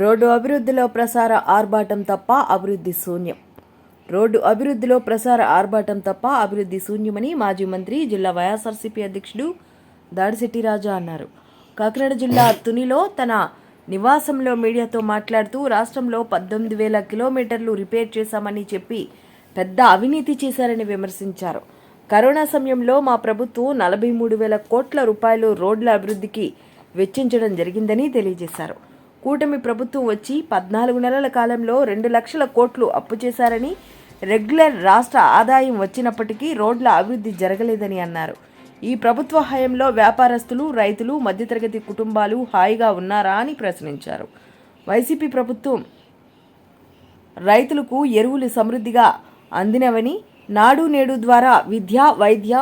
Road అభివృద్ధిలో ప్రసార ఆర్భాటం తప్ప అభివృద్ధి శూన్యం. రోడ్డు అభివృద్ధిలో ప్రసార ఆర్భాటం తప్ప అభివృద్ధి శూన్యమని మాజీ మంత్రి జిల్లా వైఎస్ఆర్సీపీ అధ్యక్షుడు దాడిశెట్టి రాజా అన్నారు. కాకినాడ జిల్లా తునిలో తన నివాసంలో మీడియాతో మాట్లాడుతూ రాష్ట్రంలో పద్దెనిమిది వేల కిలోమీటర్లు రిపేర్ చేశామని చెప్పి పెద్ద అవినీతి చేశారని విమర్శించారు. కరోనా సమయంలో మా ప్రభుత్వం నలభై మూడు వేల కోట్ల రూపాయలు రోడ్ల అభివృద్ధికి వెచ్చించడం జరిగిందని తెలియజేశారు. కూటమి ప్రభుత్వం వచ్చి పద్నాలుగు నెలల కాలంలో రెండు లక్షల కోట్లు అప్పు చేశారని రెగ్యులర్ రాష్ట్ర ఆదాయం వచ్చినప్పటికీ రోడ్ల అభివృద్ధి జరగలేదని అన్నారు. ఈ ప్రభుత్వ హయంలో వ్యాపారస్తులు రైతులు మధ్యతరగతి కుటుంబాలు హాయిగా ఉన్నారా అని ప్రశ్నించారు. వైసీపీ ప్రభుత్వం రైతులకు ఎరువులు సమృద్ధిగా అందినవని నాడు నేడు ద్వారా విద్య వైద్య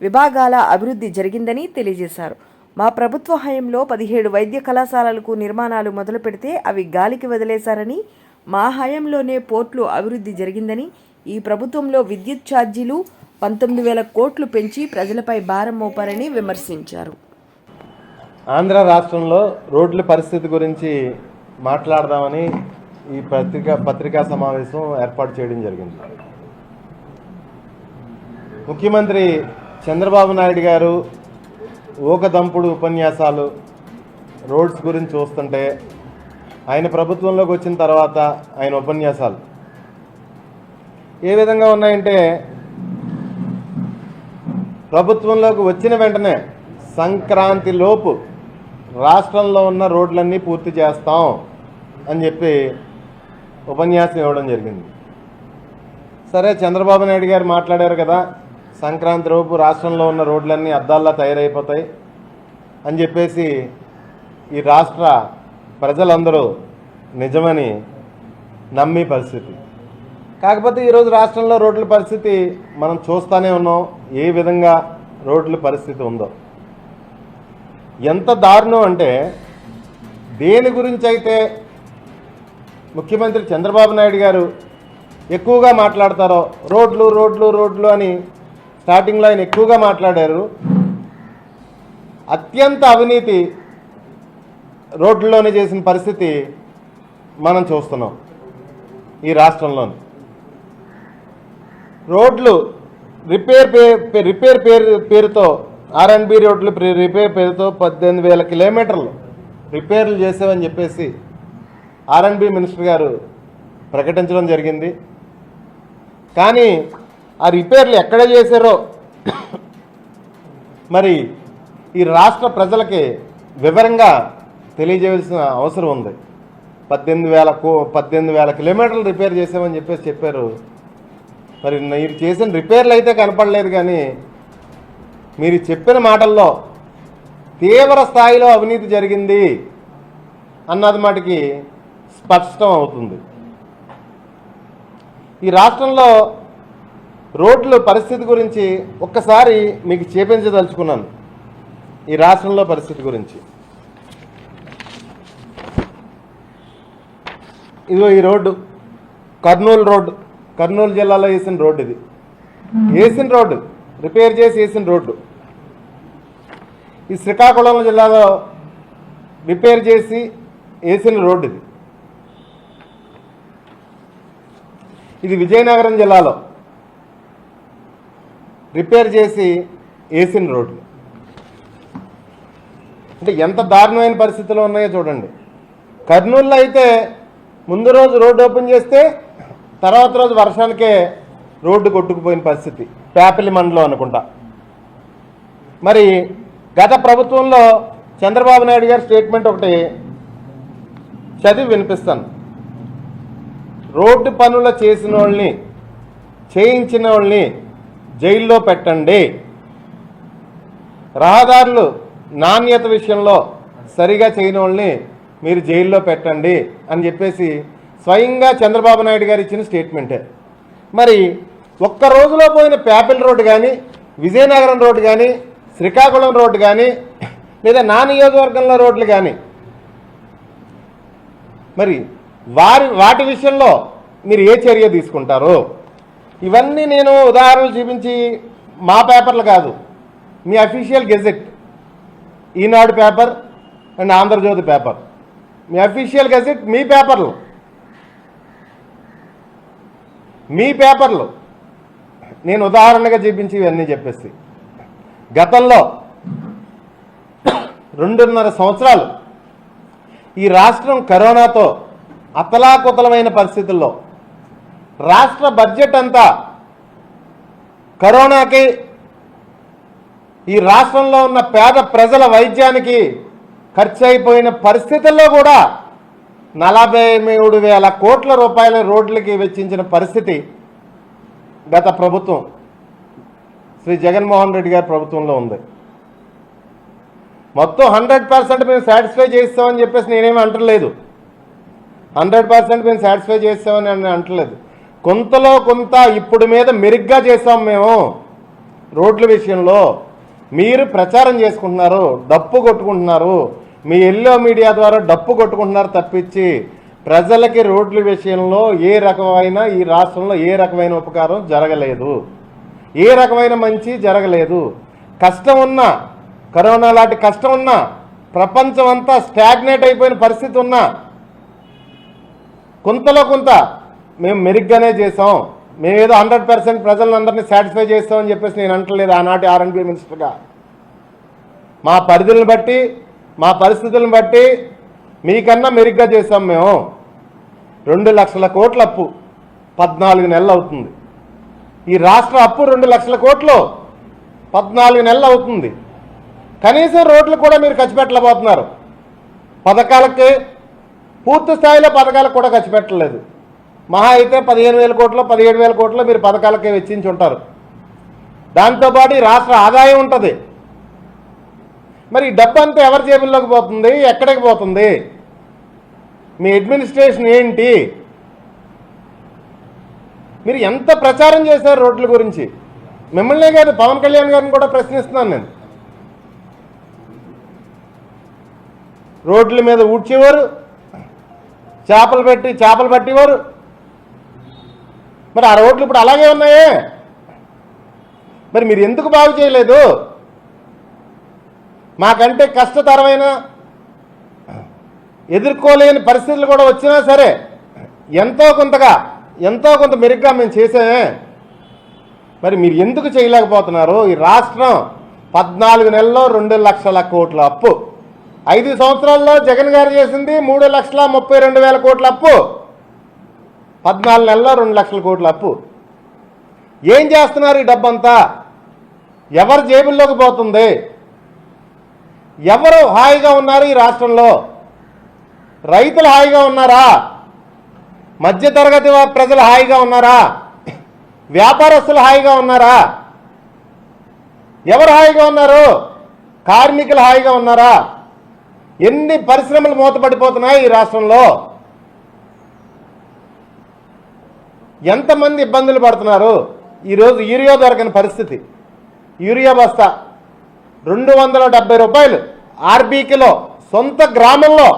విభాగాల అభివృద్ధి జరిగిందని తెలియజేశారు. మా ప్రభుత్వ హయంలో పదిహేడు వైద్య కళాశాలలకు నిర్మాణాలు మొదలు పెడితే అవి గాలికి వదిలేశారని మా హయంలోనే పోర్ట్లు అభివృద్ధి జరిగిందని ఈ ప్రభుత్వంలో విద్యుత్ ఛార్జీలు పంతొమ్మిది వేల కోట్లు పెంచి ప్రజలపై భారం మోపారని విమర్శించారు. ఆంధ్ర రాష్ట్రంలో రోడ్ల పరిస్థితి గురించి మాట్లాడదామని ఈ పత్రికా పత్రికా సమావేశం ఏర్పాటు చేయడం జరిగింది. ముఖ్యమంత్రి చంద్రబాబు నాయుడు గారు ఊకదంపుడు ఉపన్యాసాలు రోడ్స్ గురించి చూస్తుంటే ఆయన ప్రభుత్వంలోకి వచ్చిన తర్వాత ఆయన ఉపన్యాసాలు. ఏ విధంగా ఉన్నాయంటే ప్రభుత్వంలోకి వచ్చిన వెంటనే సంక్రాంతి లోపు రాష్ట్రంలో ఉన్న రోడ్లన్నీ పూర్తి చేస్తాం అని చెప్పి ఉపన్యాసం ఇవ్వడం జరిగింది. సరే చంద్రబాబు నాయుడు గారు మాట్లాడారు కదా సంక్రాంతి లోపు రాష్ట్రంలో ఉన్న రోడ్లన్నీ అద్దాల్లా తయారైపోతాయి అని చెప్పేసి ఈ రాష్ట్ర ప్రజలందరూ నిజమని నమ్మి పరిస్థితి. కాకపోతే ఈరోజు రాష్ట్రంలో రోడ్ల పరిస్థితి మనం చూస్తూనే ఉన్నాం ఏ విధంగా రోడ్ల పరిస్థితి ఉందో. ఎంత దారుణం అంటే దేని గురించి అయితే ముఖ్యమంత్రి చంద్రబాబు నాయుడు గారు ఎక్కువగా మాట్లాడతారో రోడ్లు రోడ్లు రోడ్లు అని స్టార్టింగ్లో ఆయన ఎక్కువగా మాట్లాడారు. అత్యంత అవినీతి రోడ్లలోనే చేసిన పరిస్థితి మనం చూస్తున్నాం ఈ రాష్ట్రంలోని. రోడ్లు రిపేర్ పే రిపేర్ పేరు పేరుతో ఆర్ఎన్బి రోడ్లు ప్రి- రిపేర్ పేరుతో పద్దెనిమిది వేల కిలోమీటర్లు రిపేర్లు చేసామని చెప్పేసి ఆర్ఎన్బి మినిస్టర్ గారు ప్రకటించడం జరిగింది. కానీ ఆ రిపేర్లు ఎక్కడ చేశారో? మరి ఈ రాష్ట్ర ప్రజలకి వివరంగా తెలియజేయాల్సిన అవసరం ఉంది. పద్దెనిమిది వేల కో పద్దెనిమిది వేల కిలోమీటర్లు రిపేర్ చేసామని చెప్పేసి చెప్పారు. మరి మీరు చేసిన రిపేర్లు అయితే కనపడలేదు కానీ మీరు చెప్పిన మాటల్లో తీవ్ర స్థాయిలో అవినీతి జరిగింది అన్నది మాటికి స్పష్టం అవుతుంది ఈ రాష్ట్రంలో రోడ్ల పరిస్థితి గురించి ఒక్కసారి మీకు చేపించదలుచుకున్నాను. ఈ రాష్ట్రంలో పరిస్థితి గురించి. ఇదిగో ఈ రోడ్డు. కర్నూలు రోడ్డు. కర్నూలు జిల్లాలో వేసిన రోడ్డు ఇది. వేసిన రోడ్డు. రిపేర్ చేసి వేసిన రోడ్డు. ఈ శ్రీకాకుళం జిల్లాలో రిపేర్ చేసి వేసిన రోడ్డు ఇది. ఇది విజయనగరం జిల్లాలో. రిపేర్ చేసి వేసిన రోడ్డు. అంటే ఎంత దారుణమైన పరిస్థితులు ఉన్నాయో చూడండి. కర్నూలులో అయితే ముందు రోజు రోడ్డు ఓపెన్ చేస్తే తర్వాత రోజు వర్షానికే రోడ్డు కొట్టుకుపోయిన పరిస్థితి. పేపలి మండలం అనుకుంటా. మరి గత ప్రభుత్వంలో చంద్రబాబు నాయుడు గారి స్టేట్మెంట్ ఒకటి చదివి వినిపిస్తాను. రోడ్డు పనులు చేసిన వాళ్ళని చేయించిన వాళ్ళని జైల్లో పెట్టండి. రహదారులు నాణ్యత విషయంలో సరిగా చేయని వాళ్ళని మీరు జైల్లో పెట్టండి అని చెప్పేసి స్వయంగా చంద్రబాబు నాయుడు గారు ఇచ్చిన స్టేట్మెంటే. మరి ఒక్క రోజులో పోయిన ప్యాపిల్ రోడ్డు కానీ విజయనగరం రోడ్డు కానీ శ్రీకాకుళం రోడ్డు కానీ లేదా నా నియోజకవర్గంలో రోడ్లు కానీ మరి వారి వాటి విషయంలో మీరు ఏ చర్య తీసుకుంటారు? ఇవన్నీ నేను ఉదాహరణలు చూపించి మా పేపర్లు కాదు మీ official gazette Eenadu paper and Andhrajyothy paper. Me official gazette మీ పేపర్లు. మీ పేపర్లు. నేను ఉదాహరణగా చూపించి ఇవన్నీ చెప్పేసి. గతంలో రెండున్నర సంవత్సరాలు ఈ రాష్ట్రం కరోనాతో అతలాకుతలమైన పరిస్థితుల్లో రాష్ట్ర బడ్జెట్ అంతా కరోనాకి ఈ రాష్ట్రంలో ఉన్న పేద ప్రజల వైద్యానికి ఖర్చు అయిపోయిన పరిస్థితుల్లో కూడా నలభై మూడు వేల కోట్ల రూపాయల రోడ్లకి వెచ్చించిన పరిస్థితి గత ప్రభుత్వం శ్రీ జగన్మోహన్ రెడ్డి గారి ప్రభుత్వంలో ఉంది. మొత్తం హండ్రెడ్ పర్సెంట్ మేము సాటిస్ఫై చేస్తామని చెప్పేసి నేనేమి అంటలేదు. హండ్రెడ్ పర్సెంట్ మేము సాటిస్ఫై చేస్తామని అని అంటలేదు. కొంతలో కొంత ఇప్పుడు మీద మెరుగ్గా చేసాం మేము. రోడ్ల విషయంలో మీరు ప్రచారం చేసుకుంటున్నారు డప్పు కొట్టుకుంటున్నారు. మీ ఎల్లో మీడియా ద్వారా డప్పు కొట్టుకుంటున్నారు తప్పించి ప్రజలకి రోడ్ల విషయంలో ఏ రకమైన ఈ రాష్ట్రంలో ఏ రకమైన ఉపకారం జరగలేదు. ఏ రకమైన మంచి జరగలేదు. కష్టం ఉన్నా కరోనా లాంటి కష్టం ఉన్నా ప్రపంచం అంతా స్టాగ్నేట్ అయిపోయిన పరిస్థితి ఉన్నా కొంతలో కొంత మేము మెరుగ్గానే చేసాం మేమేదో హండ్రెడ్ పర్సెంట్ ప్రజలందరినీ సాటిస్ఫై చేస్తామని చెప్పేసి నేను అంటలేదు ఆనాటి ఆర్ఎన్బి మినిస్టర్గా. మా పరిధులను బట్టి మా పరిస్థితులను బట్టి మీకన్నా మెరుగ్గా చేసాం మేము. రెండు లక్షల కోట్ల అప్పు పద్నాలుగు నెలలు అవుతుంది. ఈ రాష్ట్ర అప్పు రెండు లక్షల కోట్లు పద్నాలుగు నెలలు అవుతుంది. కనీసం రోడ్లు కూడా మీరు ఖర్చు పెట్టలేకపోతున్నారు. పథకాలకి పూర్తి స్థాయిలో పథకాలకు కూడా ఖర్చు పెట్టలేదు. మహా అయితే పదిహేను వేల కోట్లు పదిహేడు వేల కోట్లు మీరు పథకాలకే వెచ్చించి ఉంటారు దాంతోపాటు రాష్ట్ర ఆదాయం ఉంటుంది. మరి డబ్బు అంతా ఎవరి జేబుల్లోకి పోతుంది? ఎక్కడికి పోతుంది? మీ అడ్మినిస్ట్రేషన్ ఏంటి? మీరు ఎంత ప్రచారం చేశారు రోడ్ల గురించి? మిమ్మల్నే కాదు పవన్ కళ్యాణ్ గారిని కూడా ప్రశ్నిస్తున్నాను నేను. రోడ్ల మీద ఊడ్చేవారు చేపలు పెట్టి చేపలు పట్టేవారు మరి ఆ రోడ్లు ఇప్పుడు అలాగే ఉన్నాయే? మరి మీరు ఎందుకు బాగు చేయలేదు? మాకంటే కష్టతరమైన ఎదుర్కోలేని పరిస్థితులు కూడా వచ్చినా సరే ఎంతో కొంతగా ఎంతో కొంత మెరుగ్గా మేము చేసామే మరి మీరు ఎందుకు చేయలేకపోతున్నారు? ఈ రాష్ట్రం పద్నాలుగు నెలల్లో రెండు లక్షల కోట్ల అప్పు. ఐదు సంవత్సరాల్లో జగన్ గారు చేసింది మూడు లక్షల ముప్పై రెండు వేల కోట్ల అప్పు. పద్నాలుగు నెలల్లో రెండు లక్షల కోట్ల అప్పు. ఏం చేస్తున్నారు ఈ డబ్బంతా? ఎవరి జేబుల్లోకి పోతుంది? ఎవరు హాయిగా ఉన్నారు ఈ రాష్ట్రంలో? రైతులు హాయిగా ఉన్నారా? మధ్యతరగతి ప్రజలు హాయిగా ఉన్నారా? వ్యాపారస్తులు హాయిగా ఉన్నారా? ఎవరు హాయిగా ఉన్నారు? కార్మికులు హాయిగా ఉన్నారా? ఎన్ని పరిశ్రమలు మూతపడిపోతున్నాయి ఈ రాష్ట్రంలో? ఎంతమంది ఇబ్బందులు పడుతున్నారు? ఈరోజు యూరియా దొరకని పరిస్థితి. యూరియా బస్తా రెండు వందల డెబ్బై రూపాయలు. ఆర్బీకిలో సొంత గ్రామంలో.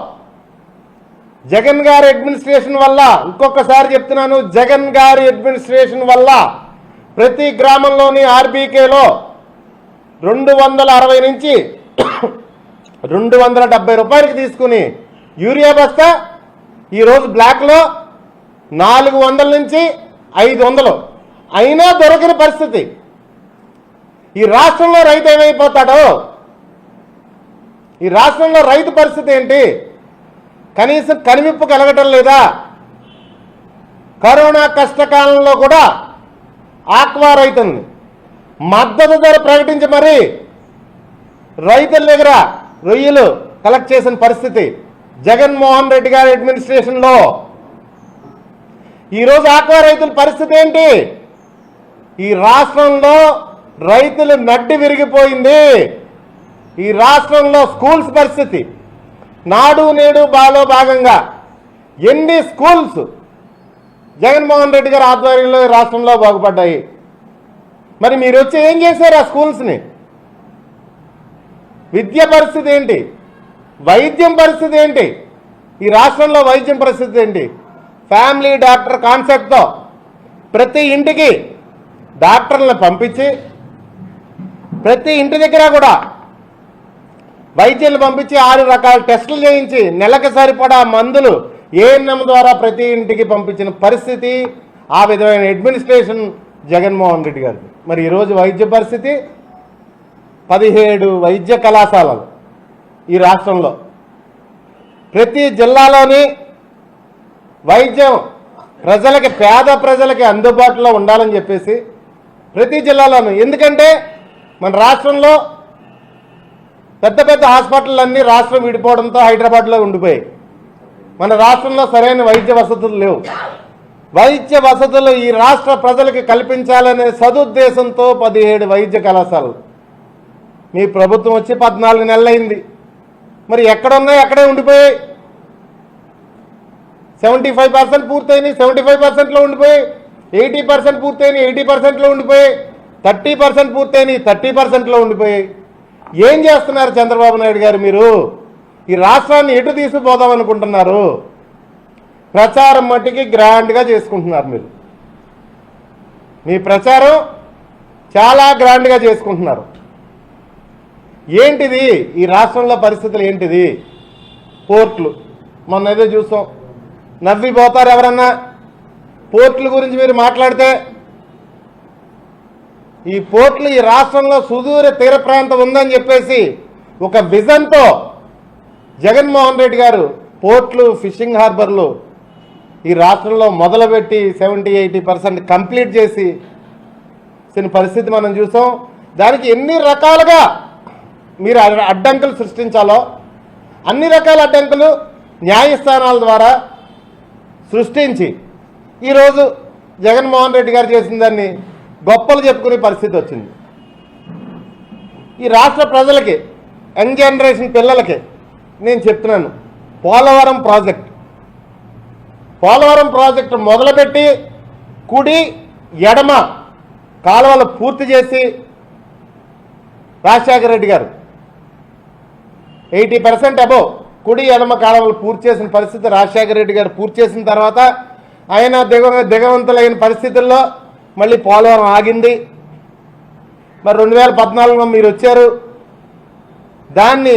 జగన్ గారి అడ్మినిస్ట్రేషన్ వల్ల ఇంకొకసారి చెప్తున్నాను జగన్ గారి అడ్మినిస్ట్రేషన్ వల్ల ప్రతి గ్రామంలోని ఆర్బీకేలో రెండు వందల అరవై నుంచి రెండు వందల డెబ్బై రూపాయలకి తీసుకుని యూరియా బస్తా ఈరోజు బ్లాక్లో నాలుగు వందల నుంచి ఐదు వందలు. అయినా దొరకని పరిస్థితి. ఈ రాష్ట్రంలో రైతు ఏమైపోతాడో? ఈ రాష్ట్రంలో రైతు పరిస్థితి ఏంటి? కనీసం కనివిప్పు కలగటం లేదా? కరోనా కష్టకాలంలో కూడా ఆక్వా రైతుంది మద్దతు ధర ప్రకటించి మరి రైతుల దగ్గర రొయ్యలు కలెక్ట్ చేసిన పరిస్థితి. జగన్మోహన్ రెడ్డి గారి అడ్మినిస్ట్రేషన్లో ఈరోజు ఆక్వా రైతుల పరిస్థితి ఏంటి? ఈ రాష్ట్రంలో రైతులు నడ్డి విరిగిపోయింది. ఈ రాష్ట్రంలో స్కూల్స్ పరిస్థితి నాడు నేడు బాలో భాగంగా ఎన్ని స్కూల్స్ జగన్మోహన్ రెడ్డి గారి ఆధ్వర్యంలో ఈ రాష్ట్రంలో బాగుపడ్డాయి. మరి మీరు వచ్చి ఏం చేశారు ఆ స్కూల్స్ని? విద్య పరిస్థితి ఏంటి? వైద్యం పరిస్థితి ఏంటి? ఈ రాష్ట్రంలో వైద్యం పరిస్థితి ఏంటి? ఫ్యామిలీ డాక్టర్ కాన్సెప్ట్తో ప్రతి ఇంటికి డాక్టర్లను పంపించి ప్రతి ఇంటి దగ్గర కూడా వైద్యులు పంపించి ఆరు రకాల టెస్టులు చేయించి నెలకు సరిపడా మందులు ఏఎన్ఎం ద్వారా ప్రతి ఇంటికి పంపించిన పరిస్థితి ఆ విధమైన అడ్మినిస్ట్రేషన్ జగన్మోహన్ రెడ్డి గారు. మరి ఈరోజు వైద్య పరిస్థితి పదిహేడు వైద్య కళాశాలలు ఈ రాష్ట్రంలో. ప్రతి జిల్లాలోని వైద్యం ప్రజలకి పేద ప్రజలకి అందుబాటులో ఉండాలని చెప్పేసి ప్రతి జిల్లాలోనూ. ఎందుకంటే మన రాష్ట్రంలో పెద్ద పెద్ద హాస్పిటల్ అన్నీ రాష్ట్రం విడిపోవడంతో హైదరాబాద్లో ఉండిపోయాయి. మన రాష్ట్రంలో సరైన వైద్య వసతులు లేవు. వైద్య వసతులు ఈ రాష్ట్ర ప్రజలకి కల్పించాలనే సదుద్దేశంతో పదిహేడు వైద్య కళాశాలలు. మీ ప్రభుత్వం వచ్చి పద్నాలుగు నెలలైంది. మరి ఎక్కడున్నాయి? అక్కడే ఉండిపోయాయి. సెవెంటీ ఫైవ్ పర్సెంట్ పూర్తయినాయి సెవెంటీ ఫైవ్ పర్సెంట్లో ఉండిపోయి ఎయిటీ పర్సెంట్ పూర్తయినాయి ఎయిటీ పర్సెంట్లో ఉండిపోయి థర్టీ పర్సెంట్ పూర్తయినాయి థర్టీ పర్సెంట్లో ఉండిపోయాయి. ఏం చేస్తున్నారు చంద్రబాబు నాయుడు గారు మీరు? ఈ రాష్ట్రాన్ని ఎటు తీసుకుపోదాం అనుకుంటున్నారు? ప్రచారం మట్టికి గ్రాండ్గా చేసుకుంటున్నారు మీరు. మీ ప్రచారం చాలా గ్రాండ్గా చేసుకుంటున్నారు. ఏంటిది? ఈ రాష్ట్రంలో పరిస్థితులు ఏంటిది? పోర్ట్లు మొన్న ఏదో చూసాం. నవ్విపోతారు ఎవరన్నా? పోర్టుల గురించి మీరు మాట్లాడితే ఈ పోర్ట్లు ఈ రాష్ట్రంలో సుదూర తీర ప్రాంతం ఉందని చెప్పేసి ఒక విజన్తో జగన్మోహన్ రెడ్డి గారు పోర్ట్లు ఫిషింగ్ హార్బర్లు ఈ రాష్ట్రంలో మొదలుపెట్టి సెవెంటీ ఎయిటీ పర్సెంట్ కంప్లీట్ చేసి పరిస్థితి మనం చూసాం. దానికి ఎన్ని రకాలుగా మీరు అడ్డంకులు సృష్టించాలో అన్ని రకాల అడ్డంకులు న్యాయస్థానాల ద్వారా సృష్టించి. ఈరోజు జగన్మోహన్ రెడ్డి గారు చేసిన దాన్ని గొప్పలు చెప్పుకునే పరిస్థితి వచ్చింది. ఈ రాష్ట్ర ప్రజలకి యంగ్ జనరేషన్ పిల్లలకి నేను చెప్తున్నాను పోలవరం ప్రాజెక్ట్. పోలవరం ప్రాజెక్టు మొదలుపెట్టి కుడి ఎడమ కాలువలు పూర్తి చేసి రాజశేఖర రెడ్డి గారు. Eighty percent above. కుడి ఎడమ కాలువలు పూర్తి చేసిన పరిస్థితి రాజశేఖర రెడ్డి గారు పూర్తి చేసిన తర్వాత ఆయన దిగ దిగవంతులైన పరిస్థితుల్లో మళ్ళీ పోలవరం ఆగింది. మరి రెండు వేల పద్నాలుగులో మీరు వచ్చారు. దాన్ని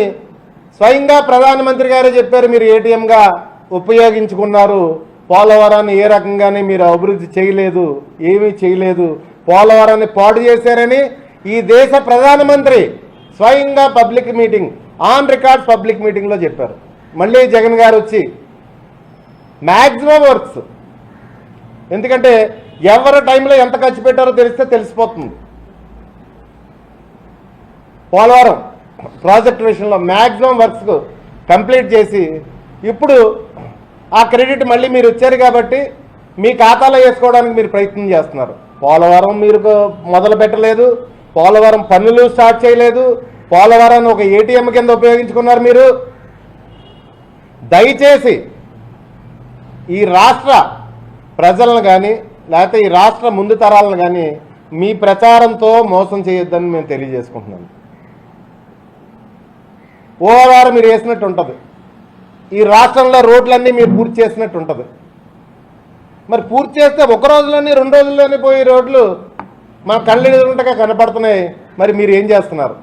స్వయంగా ప్రధానమంత్రి గారే చెప్పారు మీరు ఏటీఎంగా ఉపయోగించుకున్నారు. పోలవరాన్ని ఏ రకంగానే మీరు అభివృద్ధి చేయలేదు ఏమీ చేయలేదు. పోలవరాన్ని పాడు చేశారని ఈ దేశ ప్రధానమంత్రి స్వయంగా public meeting on record public మీటింగ్లో చెప్పారు. మళ్ళీ జగన్ గారు వచ్చి మ్యాక్సిమం వర్క్స్. ఎందుకంటే ఎవరి టైంలో ఎంత ఖర్చు పెట్టారో తెలిస్తే తెలిసిపోతుంది. పోలవరం ప్రాజెక్ట్ విషయంలో మ్యాక్సిమం వర్క్స్ కంప్లీట్ చేసి ఇప్పుడు ఆ క్రెడిట్ మళ్ళీ మీరు వచ్చారు కాబట్టి మీ ఖాతాలో వేసుకోవడానికి మీరు ప్రయత్నం చేస్తున్నారు. పోలవరం మీరు మొదలు పెట్టలేదు. పోలవరం పనులు స్టార్ట్ చేయలేదు. పోలవరాన్ని ఒక ఏటీఎం కింద ఉపయోగించుకున్నారు మీరు. దయచేసి ఈ రాష్ట్ర ప్రజలను కానీ లేకపోతే ఈ రాష్ట్ర ముందు తరాలను కానీ మీ ప్రచారంతో మోసం చేయొద్దని మేము తెలియజేసుకుంటున్నాను ఓవరాలు మీరు వేసినట్టు ఉంటుంది. ఈ రాష్ట్రంలో రోడ్లన్నీ మీరు పూర్తి చేసినట్టు ఉంటుంది. మరి పూర్తి చేస్తే ఒక రోజులోనే రెండు రోజుల్లోనే పోయే రోడ్లు మన కళ్ళు ఎదురుంటగా కనపడుతున్నాయి. మరి మీరు ఏం చేస్తున్నారు?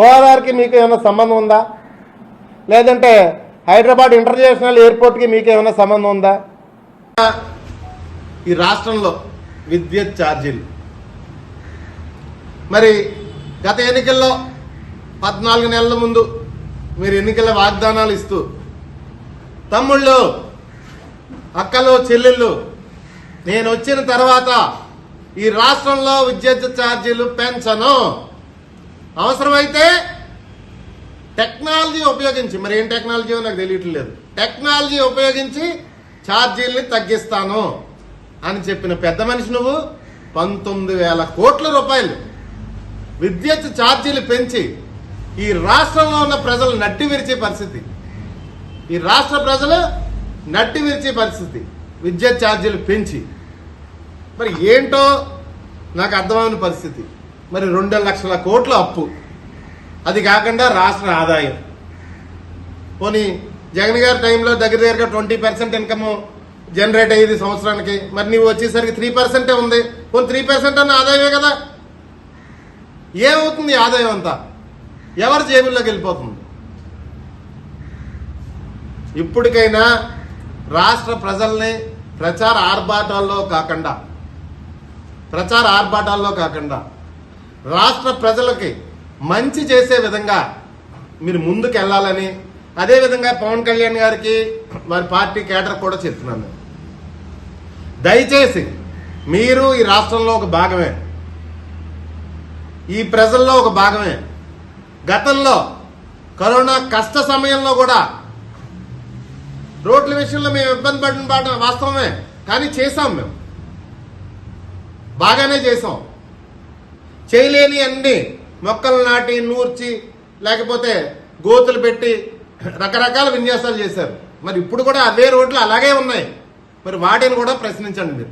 ఓఆర్ఆర్కి మీకు ఏమైనా సంబంధం ఉందా? లేదంటే హైదరాబాద్ ఇంటర్నేషనల్ ఎయిర్పోర్ట్కి మీకు ఏమైనా సంబంధం ఉందా? ఈ రాష్ట్రంలో విద్యుత్ ఛార్జీలు. మరి గత ఎన్నికల్లో పద్నాలుగు నెలల ముందు మీరు ఎన్నికల వాగ్దానాలు ఇస్తూ తమ్ముళ్ళు అక్కలు చెల్లెళ్ళు నేను వచ్చిన తర్వాత ఈ రాష్ట్రంలో విద్యుత్ ఛార్జీలు పెంచను. అవసరమైతే టెక్నాలజీ ఉపయోగించి మరి ఏం టెక్నాలజీ నాకు తెలియట్లేదు టెక్నాలజీ ఉపయోగించి ఛార్జీల్ని తగ్గిస్తాను అని చెప్పిన పెద్ద మనిషి నువ్వు పంతొమ్మిది వేల కోట్ల రూపాయలు విద్యుత్ ఛార్జీలు పెంచి ఈ రాష్ట్రంలో ఉన్న ప్రజలు నట్టి విరిచే పరిస్థితి. ఈ రాష్ట్ర ప్రజలు నట్టి విరిచే పరిస్థితి. విద్యుత్ ఛార్జీలు పెంచి మరి ఏంటో నాకు అర్థమైన పరిస్థితి. మరి రెండు లక్షల కోట్ల అప్పు. అది కాకుండా రాష్ట్ర ఆదాయం. పోనీ జగన్ గారి టైంలో దగ్గర దగ్గరగా ట్వంటీ పర్సెంట్ ఇన్కమ్ జనరేట్ అయ్యేది సంవత్సరానికి. మరి నీవు వచ్చేసరికి త్రీ పర్సెంటే ఉంది. పోనీ త్రీ పర్సెంట్ అన్న ఆదాయమే కదా. ఏమవుతుంది ఆదాయం అంతా? ఎవరి జేబుల్లోకి వెళ్ళిపోతుంది? ఇప్పటికైనా రాష్ట్ర ప్రజల్ని ప్రచార ఆర్భాటాల్లో కాకుండా ప్రచార ఆర్భాటాల్లో కాకుండా రాష్ట్ర ప్రజలకి మంచి చేసే విధంగా మీరు ముందుకు వెళ్ళాలని అదేవిధంగా పవన్ కళ్యాణ్ గారికి వారి పార్టీ కేటర్ కూడా చెప్తున్నాను దయచేసి మీరు ఈ రాష్ట్రంలో ఒక భాగమే. ఈ ప్రజల్లో ఒక భాగమే. గతంలో కరోనా కష్ట సమయంలో కూడా రోడ్ల విషయంలో మేము ఇబ్బంది పడిన పాట వాస్తవమే. కానీ చేసాం మేము. బాగానే చేసాం చేయలేని అన్ని మొక్కలు నాటి నూర్చి లేకపోతే గోతులు పెట్టి రకరకాల విన్యాసాలు చేశారు. మరి ఇప్పుడు కూడా అవే రోడ్లు అలాగే ఉన్నాయి. మరి వాటిని కూడా ప్రశ్నించండి మీరు.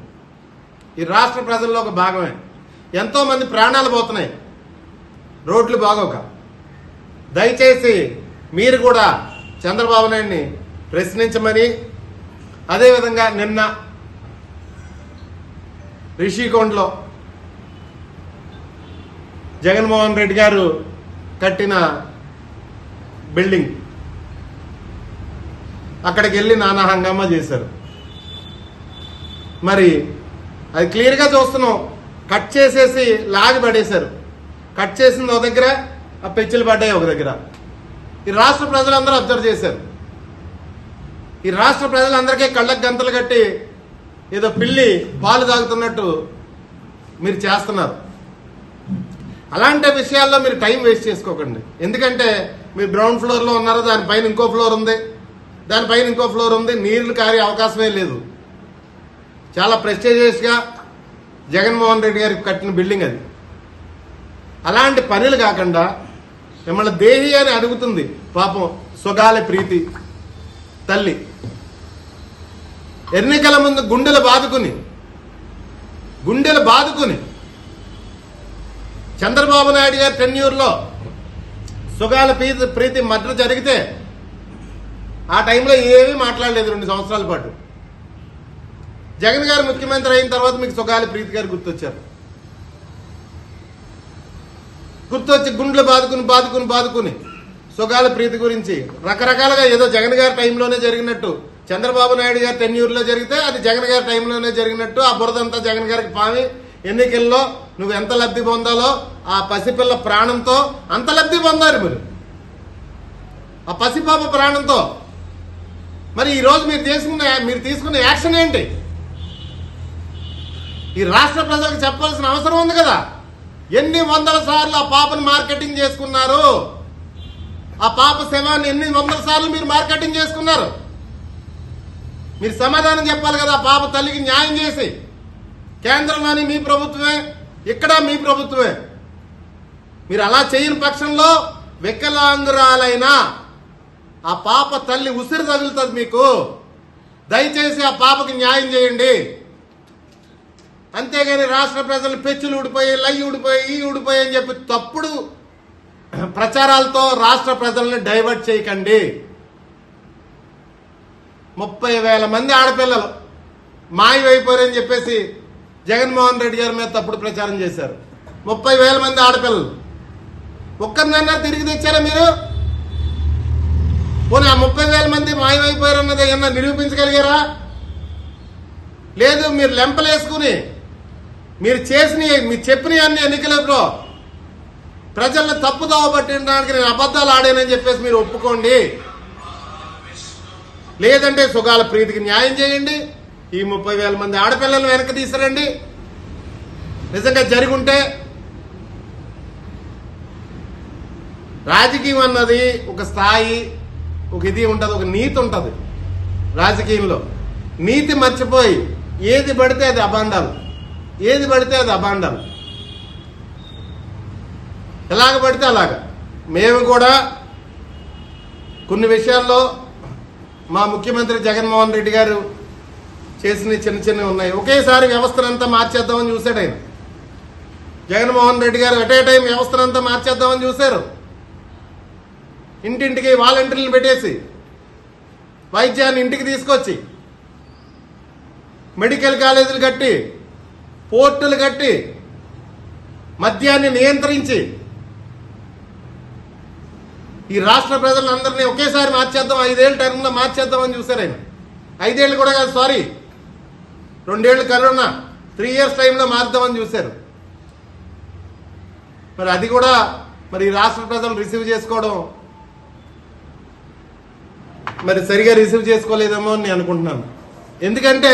ఈ రాష్ట్ర ప్రజల్లో ఒక భాగమే. ఎంతోమంది ప్రాణాలు పోతున్నాయి. రోడ్లు బాగోక. దయచేసి మీరు కూడా చంద్రబాబు నాయుడిని ప్రశ్నించమని అదేవిధంగా నిన్న రిషికొండలో జగన్మోహన్ రెడ్డి గారు కట్టిన బిల్డింగ్. అక్కడికి వెళ్ళి నానా హంగామా చేశారు. మరి అది క్లియర్గా చూస్తున్నాం. కట్ చేసేసి లాగి పడేశారు. కట్ చేసింది ఒక దగ్గర ఆ పెచ్చులు పడ్డాయి ఒక దగ్గర. ఈ రాష్ట్ర ప్రజలందరూ అబ్జర్వ్ చేశారు. ఈ రాష్ట్ర ప్రజలందరికీ కళ్ళకు గంతలు కట్టి ఏదో పిల్లి పాలు తాగుతున్నట్టు మీరు చేస్తున్నారు. అలాంటి విషయాల్లో మీరు టైం వేస్ట్ చేసుకోకండి. ఎందుకంటే మీరు గ్రౌండ్ ఫ్లోర్లో ఉన్నారు దానిపైన ఇంకో ఫ్లోర్ ఉంది. దానిపైన ఇంకో ఫ్లోర్ ఉంది నీళ్ళు కారే అవకాశమే లేదు. చాలా ప్రెస్టేజియస్గా జగన్మోహన్ రెడ్డి గారికి కట్టిన బిల్డింగ్ అది. అలాంటి పనులు కాకుండా మిమ్మల్ని దేహి అని అడుగుతుంది పాపం సుగాలి ప్రీతి తల్లి. ఎన్నికల ముందు గుండెలు బాదుకుని గుండెలు బాదుకుని చంద్రబాబు నాయుడు గారి టెన్యూర్లో సుగాల ప్రీతి ప్రీతి మర్డర్ జరిగితే ఆ టైంలో ఏమీ మాట్లాడలేదు రెండు సంవత్సరాల పాటు. జగన్ గారు ముఖ్యమంత్రి అయిన తర్వాత మీకు సుగాలి ప్రీతి గారు గుర్తొచ్చారు. గుర్తొచ్చి గుండెలు బాదుకుని బాదుకుని బాదుకుని సుగాల ప్రీతి గురించి రకరకాలుగా ఏదో జగన్ గారి టైంలోనే జరిగినట్టు చంద్రబాబు నాయుడు గారి టెన్యూర్లో జరిగితే అది జగన్ గారి టైంలోనే జరిగినట్టు ఆ బురదంతా జగన్ గారికి పామి. ఎన్నికల్లో నువ్వు ఎంత లబ్ధి పొందాలో ఆ పసిపిల్ల ప్రాణంతో అంత లబ్ధి పొందారు మీరు. ఆ పసిపాప ప్రాణంతో. మరి ఈరోజు మీరు తీసుకున్న మీరు తీసుకున్న యాక్షన్ ఏంటి? ఈ రాష్ట్ర ప్రజలకు చెప్పాల్సిన అవసరం ఉంది కదా. ఎన్ని వందల సార్లు ఆ పాపను మార్కెటింగ్ చేసుకున్నారు? ఆ పాప శవాన్ని ఎన్ని వందల సార్లు మీరు మార్కెటింగ్ చేసుకున్నారు? మీరు సమాధానం చెప్పాలి కదా పాప తల్లికి న్యాయం చేసి. కేంద్రంలోని మీ ప్రభుత్వమే ఇక్కడ మీ ప్రభుత్వమే. మీరు అలా చేయని పక్షంలో వికలాంగురాలైన ఆ పాప తల్లి ఉసిరి తగులుతుంది మీకు. దయచేసి ఆ పాపకి న్యాయం చేయండి. అంతేగాని రాష్ట్ర ప్రజలు పెచ్చులు ఊడిపోయి లై ఊడిపోయి ఈ ఊడిపోయి అని చెప్పి తప్పుడు ప్రచారాలతో రాష్ట్ర ప్రజల్ని డైవర్ట్ చేయకండి. ముప్పై వేల మంది ఆడపిల్లలు మాయమైపోయారని చెప్పేసి జగన్మోహన్ రెడ్డి గారి మీద తప్పుడు ప్రచారం చేశారు. ముప్పై వేల మంది ఆడపిల్లలు. ఒక్కరినన్నా తిరిగి తెచ్చారా మీరు? పోనీ ఆ ముప్పై వేల మంది మాయమైపోయారన్నది ఏమన్నా నిరూపించగలిగారా? లేదు మీరు లెంపలేసుకుని మీరు చేసిన మీరు చెప్పిన అన్ని ఎన్నికలలో ప్రజల్ని తప్పుదోవ పట్టించడానికి నేను అబద్ధాలు ఆడానని చెప్పేసి మీరు ఒప్పుకోండి. లేదంటే సుఖాల ప్రీతికి న్యాయం చేయండి. ఈ ముప్పై వేల మంది ఆడపిల్లలు వెనక్కి తీసిరండి నిజంగా జరుగుంటే ఉంటే రాజకీయం అన్నది ఒక స్థాయి ఒక ఇది ఉంటుంది ఒక నీతి ఉంటుంది రాజకీయంలో. నీతి మర్చిపోయి ఏది పడితే అది అబాండాలు ఏది పడితే అది అబాండాలు ఎలాగ పడితే అలాగ. మేము కూడా కొన్ని విషయాల్లో మా ముఖ్యమంత్రి జగన్మోహన్ రెడ్డి గారు చేసిన చిన్న చిన్నవి ఉన్నాయి. ఒకేసారి వ్యవస్థనంతా మార్చేద్దామని చూశాడు ఆయన. జగన్మోహన్ రెడ్డి గారు ఎట్ ఏ టైం వ్యవస్థనంతా మార్చేద్దామని చూశారు. ఇంటింటికి వాలంటీర్లను పెట్టేసి వైద్యాన్ని ఇంటికి తీసుకొచ్చి మెడికల్ కాలేజీలు కట్టి పోర్టులు కట్టి మద్యాన్ని నియంత్రించి ఈ రాష్ట్ర ప్రజలందరినీ ఒకేసారి మార్చేద్దాం ఐదేళ్ళ టర్మ్లో మార్చేద్దామని చూశారు ఆయన. ఐదేళ్ళు కూడా కాదు సారీ. రెండేళ్ళు కరోనా. త్రీ ఇయర్స్ టైంలో మార్దామని చూశారు. మరి అది కూడా మరి ఈ రాష్ట్ర ప్రజలు రిసీవ్ చేసుకోవడం మరి సరిగా రిసీవ్ చేసుకోలేదేమో అని నేను అనుకుంటున్నాను. ఎందుకంటే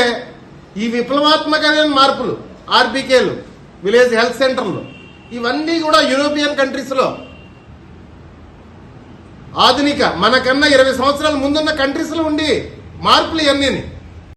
ఈ విప్లవాత్మకమైన మార్పులు ఆర్బీకేలు విలేజ్ హెల్త్ సెంటర్లు ఇవన్నీ కూడా యూరోపియన్ కంట్రీస్లో ఆధునిక మనకన్నా ఇరవై సంవత్సరాల ముందున్న కంట్రీస్లో ఉండి మార్పులు ఇవన్నీ